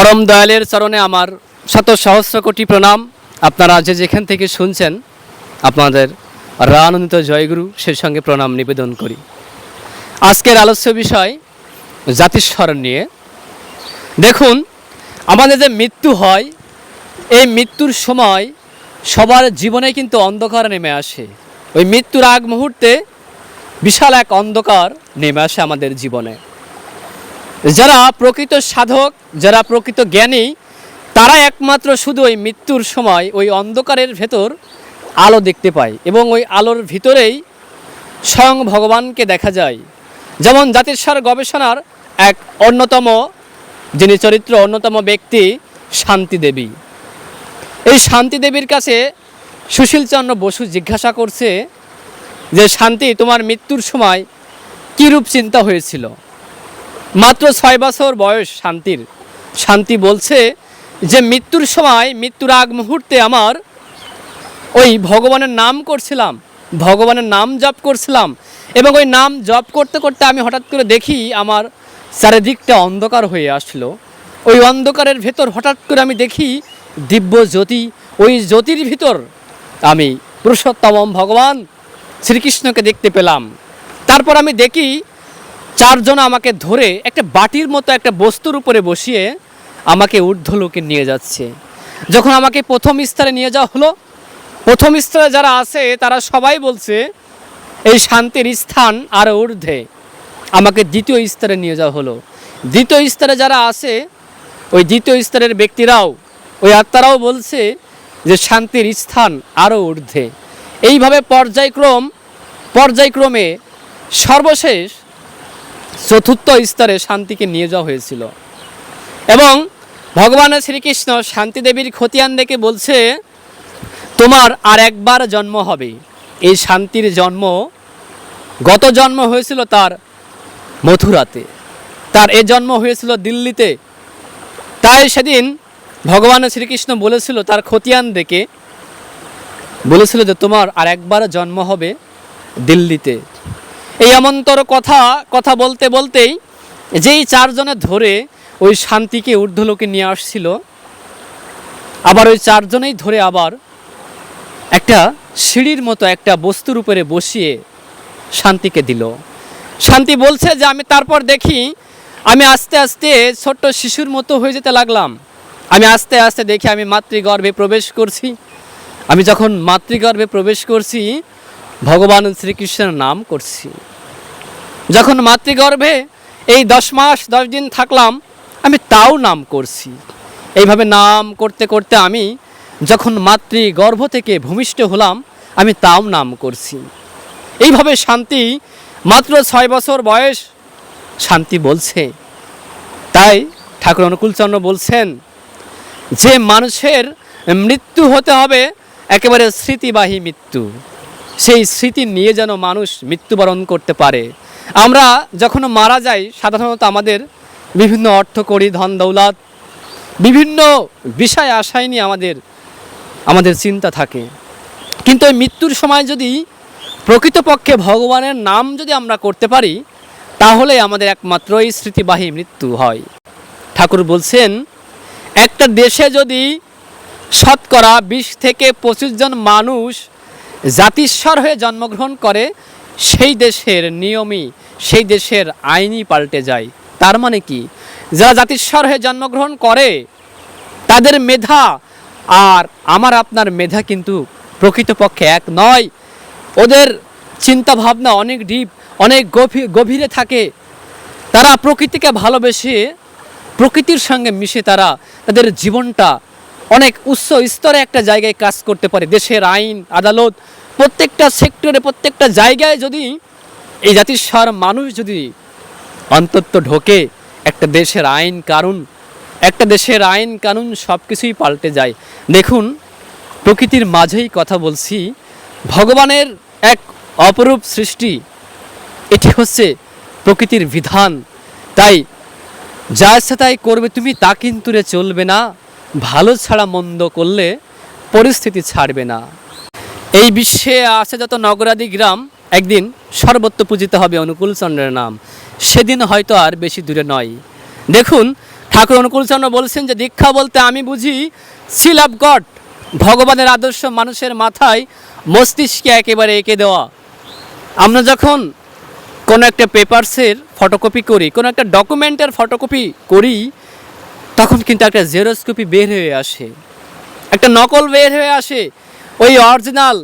পরম দয়ালের চরণে আমার শত সহস্র কোটি প্রণাম। আপনারা যে যেখান থেকে শুনছেন, আপনাদের রানন্দিত জয়গুরু সেই সঙ্গে প্রণাম নিবেদন করি। আজকের আলোচ্য বিষয়, জাতিস্মরণ নিয়ে। দেখুন, আমাদের যে মৃত্যু হয়, এই মৃত্যুর সময় সবার জীবনে কিন্তু অন্ধকার নেমে আসে। ওই মৃত্যুর আগ মুহূর্তে বিশাল এক অন্ধকার নেমে আসে আমাদের জীবনে। যারা প্রকৃত সাধক, যারা প্রকৃত জ্ঞানী তারা একমাত্র শুধু ওই মৃত্যুর সময়, ওই অন্ধকারের ভেতর আলো দেখতে পায় এবং ওই আলোর ভিতরেই স্বয়ং ভগবানকে দেখা যায়। যেমন জাতিস্বর গবেষণার এক অন্যতম, যিনি চরিত্র অন্যতম ব্যক্তি, শান্তি দেবী। এই শান্তি দেবীর কাছে সুশীলচন্দ্র বসু জিজ্ঞাসা করছে যে, শান্তি, তোমার মৃত্যুর সময় কীরূপ চিন্তা হয়েছিল? মাত্র ছয় বছর বয়স শান্তির। শান্তি বলছে যে মৃত্যুর সময়, মৃত্যুর আগ মুহূর্তে আমার ওই ভগবানের নাম করছিলাম, ভগবানের নাম জপ করছিলাম এবং ওই নাম জপ করতে করতে আমি হঠাৎ করে দেখি আমার চারিদিকটা অন্ধকার হয়ে আসলো। ওই অন্ধকারের ভেতর হঠাৎ করে আমি দেখি দিব্য জ্যোতি, ওই জ্যোতির ভিতর আমি পুরুষোত্তম ভগবান শ্রীকৃষ্ণকে দেখতে পেলাম। তারপর আমি দেখি চারজন আমাকে ধরে একটা বাটির মতো একটা বস্তুর উপরে বসিয়ে আমাকে ঊর্ধ্বলোকে নিয়ে যাচ্ছে। যখন আমাকে প্রথম স্তরে নিয়ে যাওয়া হলো, প্রথম স্তরে যারা আছে, তারা সবাই বলছে, এই শান্তির স্থান আরও ঊর্ধ্বে। আমাকে দ্বিতীয় স্তরে নিয়ে যাওয়া হলো। দ্বিতীয় স্তরে যারা আছে, ওই দ্বিতীয় স্তরের ব্যক্তিরাও, ওই আত্মারাও বলছে যে শান্তির স্থান আরও ঊর্ধ্বে। এইভাবে পর্যায়ক্রম, পর্যায়ক্রমে সর্বশেষ চতুর্থ স্তরে শান্তিকে নিয়ে যাওয়া হয়েছিল। এবং ভগবান শ্রীকৃষ্ণ শান্তি দেবীর খতিয়ান দেখে বলছে, তোমার আর একবার জন্ম হবে। এই শান্তির জন্ম গত জন্ম হয়েছিল তার মথুরাতে। তার এ জন্ম হয়েছিল দিল্লিতে। তাই সেদিন ভগবান শ্রীকৃষ্ণ বলেছিল, তার খতিয়ান দেখে বলেছিল যে, তোমার আর একবার জন্ম হবে দিল্লিতে। এই এমনতর কথা কথা বলতে বলতেই যেই চারজনে ধরে ওই শান্তিকে ঊর্ধ্বলোকে নিয়ে আসছিল, আবার ওই চারজনেই ধরে আবার একটা সিঁড়ির মতো একটা বস্তুর উপরে বসিয়ে শান্তিকে দিল। শান্তি বলছে যে, আমি তারপর দেখি, আমি আস্তে আস্তে ছোট্ট শিশুর মতো হয়ে যেতে লাগলাম। আমি আস্তে আস্তে দেখি, আমি মাতৃগর্ভে প্রবেশ করছি। আমি যখন মাতৃগর্ভে প্রবেশ করছি ভগবান শ্রীকৃষ্ণের নাম করছি। যখন মাতৃগর্ভে এই দশ মাস, দশ দিন থাকলাম, আমি তাও নাম করছি। এইভাবে নাম করতে করতে আমি যখন মাতৃগর্ভ থেকে ভূমিষ্ঠ হলাম, আমি তাও নাম করছি। এইভাবে শান্তি, মাত্র ছয় বছর বয়স, শান্তি বলছে। তাই ঠাকুর অনুকূলচন্দ্র বলছেন, যে মানুষের মৃত্যু হতে হবে, একেবারে স্মৃতিবাহী মৃত্যু। সেই স্মৃতি নিয়ে যেন মানুষ মৃত্যুবরণ করতে পারে। আমরা যখন মারা যাই, সাধারণত আমাদের বিভিন্ন অর্থ করি, ধন, দৌলত, বিভিন্ন বিষয় আশায় নিয়ে আমাদের আমাদের চিন্তা থাকে। কিন্তু ওই মৃত্যুর সময় যদি প্রকৃতপক্ষে ভগবানের নাম যদি আমরা করতে পারি, তাহলে আমাদের একমাত্র এই স্মৃতিবাহী মৃত্যু হয়। ঠাকুর বলছেন, একটা দেশে যদি শতকরা বিশ থেকে পঁচিশ জন মানুষ জাতিস্বর হয়ে জন্মগ্রহণ করে, সেই দেশের নিয়মই, সেই দেশের আইনই পাল্টে যায়। তার মানে কি? যারা জাতিস্বর হয়ে জন্মগ্রহণ করে, তাদের মেধা আর আমার আপনার মেধা কিন্তু প্রকৃতপক্ষে এক নয়। ওদের চিন্তা ভাবনা অনেক ডিপ অনেক গভীর, গভীরে থাকে। তারা প্রকৃতিকে ভালোবেসে প্রকৃতির সঙ্গে মিশে তারা তাদের জীবনটা অনেক উচ্চ স্তরে একটা জায়গায় কাজ করতে পারে। দেশের আইন, আদালত, প্রত্যেকটা সেক্টরে, প্রত্যেকটা জায়গায় যদি এই জাতির জাতিস্বর মানুষ যদি অন্তত ঢোকে, একটা দেশের আইন কানুন, একটা দেশের আইন কানুন সব কিছুই পাল্টে যায়। দেখুন, প্রকৃতির মাঝেই কথা বলছি, ভগবানের এক অপরূপ সৃষ্টি, এটি হচ্ছে প্রকৃতির বিধান। তাই যা ইচ্ছা তাই করবে তুমি তা কিন্তু চলবে না। ভালো ছাড়া মন্দ করলে পরিস্থিতি ছাড়বে না। এই বিশ্বে আছে যত নগরাদি গ্রাম, একদিন সর্বত্র পূজিত হবে অনুকূল চন্দ্রের নাম। সেদিন হয়তো আর বেশি দূরে নয়। দেখুন, ঠাকুর অনুকূল চন্দ্র বলছেন যে, দীক্ষা বলতে আমি বুঝি সিল অফ গড ভগবানের আদর্শ মানুষের মাথায় মস্তিষ্কে একেবারে এঁকে দেওয়া। আমরা যখন কোনো একটা পেপারসের ফটোকপি করি, কোনো একটা ডকুমেন্টের ফটোকপি করি তখন কিন্তু একটা জেরক্স কপি বের হয়ে আসে। একটা নকল বের হয়ে আসে। ওই অরিজিনাল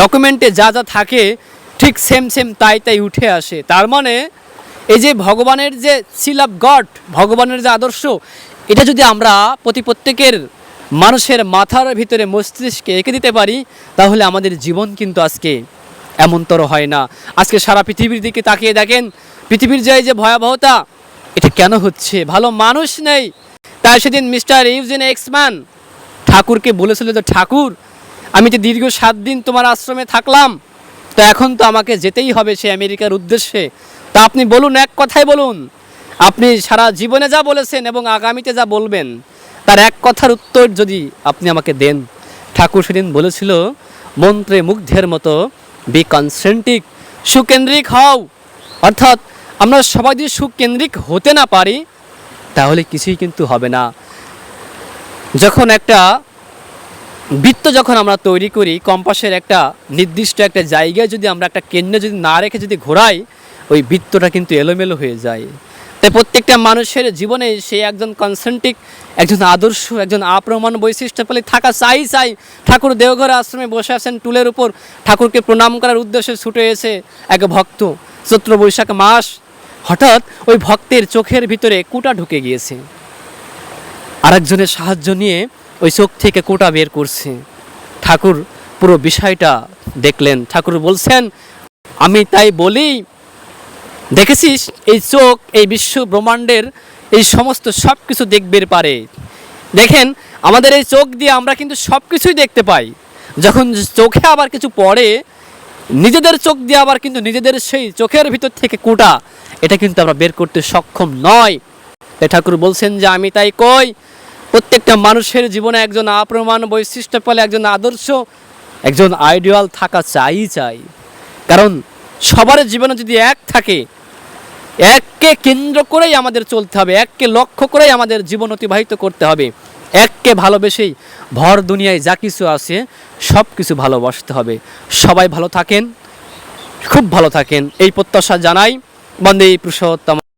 ডকুমেন্টে যা যা থাকে, ঠিক সেম সেম তাই তাই উঠে আসে। তার মানে এই যে ভগবানের যে সিল অফ গড ভগবানের যে আদর্শ, এটা যদি আমরা প্রতি প্রত্যেকের মানুষের মাথার ভিতরে মস্তিষ্কে এঁকে দিতে পারি, তাহলে আমাদের জীবন কিন্তু আজকে এমনতর হয় না। আজকে সারা পৃথিবীর দিকে তাকিয়ে দেখেন, পৃথিবীর যে এই যে ভয়াবহতা এটা কেন হচ্ছে? ভালো মানুষ নেই। তাই সেদিন মিস্টার ইউজিন এক্সম্যান ঠাকুরকে বলেছিল যে, ঠাকুর, আমি যে দীর্ঘ সাত দিন তোমার আশ্রমে থাকলাম, তো এখন তো আমাকে যেতেই হবে সে আমেরিকার উদ্দেশ্যে। তা আপনি বলুন, এক কথাই বলুন, আপনি সারা জীবনে যা বলেছেন এবং আগামীতে যা বলবেন, তার এক কথার উত্তর যদি আপনি আমাকে দেন। ঠাকুর সেদিন বলেছিল, মন্ত্রে মুগ্ধের মতো বি কনসেন্ট্রিক সুকেন্দ্রিক হও। অর্থাৎ আমরা সবাই যদি সুকেন্দ্রিক হতে না পারি, তাহলে কিছুই কিন্তু হবে না। যখন একটা বৃত্ত যখন আমরা তৈরি করি, কম্পাসের একটা নির্দিষ্ট একটা জায়গায় যদি আমরা একটা কেন্দ্রে যদি না রেখে যদি ঘোরাই, ওই বৃত্তটা কিন্তু এলোমেলো হয়ে যায়। তাই প্রত্যেকটা মানুষের জীবনে সে একজন কনসেন্ট্রিক একজন আদর্শ, একজন আপ্রমাণ বৈশিষ্ট্য ফলে থাকা চাই চাই। ঠাকুর দেওঘর আশ্রমে বসে আছেন টুলের উপর। ঠাকুরকে প্রণাম করার উদ্দেশ্যে ছুটে এসে এক ভক্ত চৈত্র বৈশাখ মাস হঠাৎ ওই ভক্তের চোখের ভিতরে কুটা ঢুকে গিয়েছে। আরেকজনের সাহায্য নিয়ে ওই চোখ থেকে কোটা বের করছে। ঠাকুর পুরো বিষয়টা দেখলেন। ঠাকুর বলছেন, আমি তাই বলি, দেখেছিস, এই চোখ, এই বিশ্ব ব্রহ্মাণ্ডের এই সমস্ত সব কিছু দেখবে পারে। দেখেন, আমাদের এই চোখ দিয়ে আমরা কিন্তু সব কিছুই দেখতে পাই। যখন চোখে আবার কিছু পড়ে, নিজেদের চোখ দিয়ে আবার কিন্তু নিজেদের সেই চোখের ভিতর থেকে কোটা এটা কিন্তু আমরা বের করতে সক্ষম নয়। তাই ঠাকুর বলছেন যে, আমি তাই কই? প্রত্যেকটা মানুষের জীবনে একজন আপ্রমাণ বৈশিষ্ট্য পেলে একজন আদর্শ, একজন আইডিয়াল থাকা চাই চাই। কারণ সবার জীবনে যদি এক থাকে এককে কেন্দ্র করেই আমাদের চলতে হবে এককে লক্ষ্য করেই আমাদের জীবন অতিবাহিত করতে হবে। এককে ভালোবেসেই ভর দুনিয়ায় যা কিছু আছে সব কিছু ভালোবাসতে হবে। সবাই ভালো থাকেন, খুব ভালো থাকেন। এই প্রত্যাশা জানাই। বন্দে পুরুষোত্তম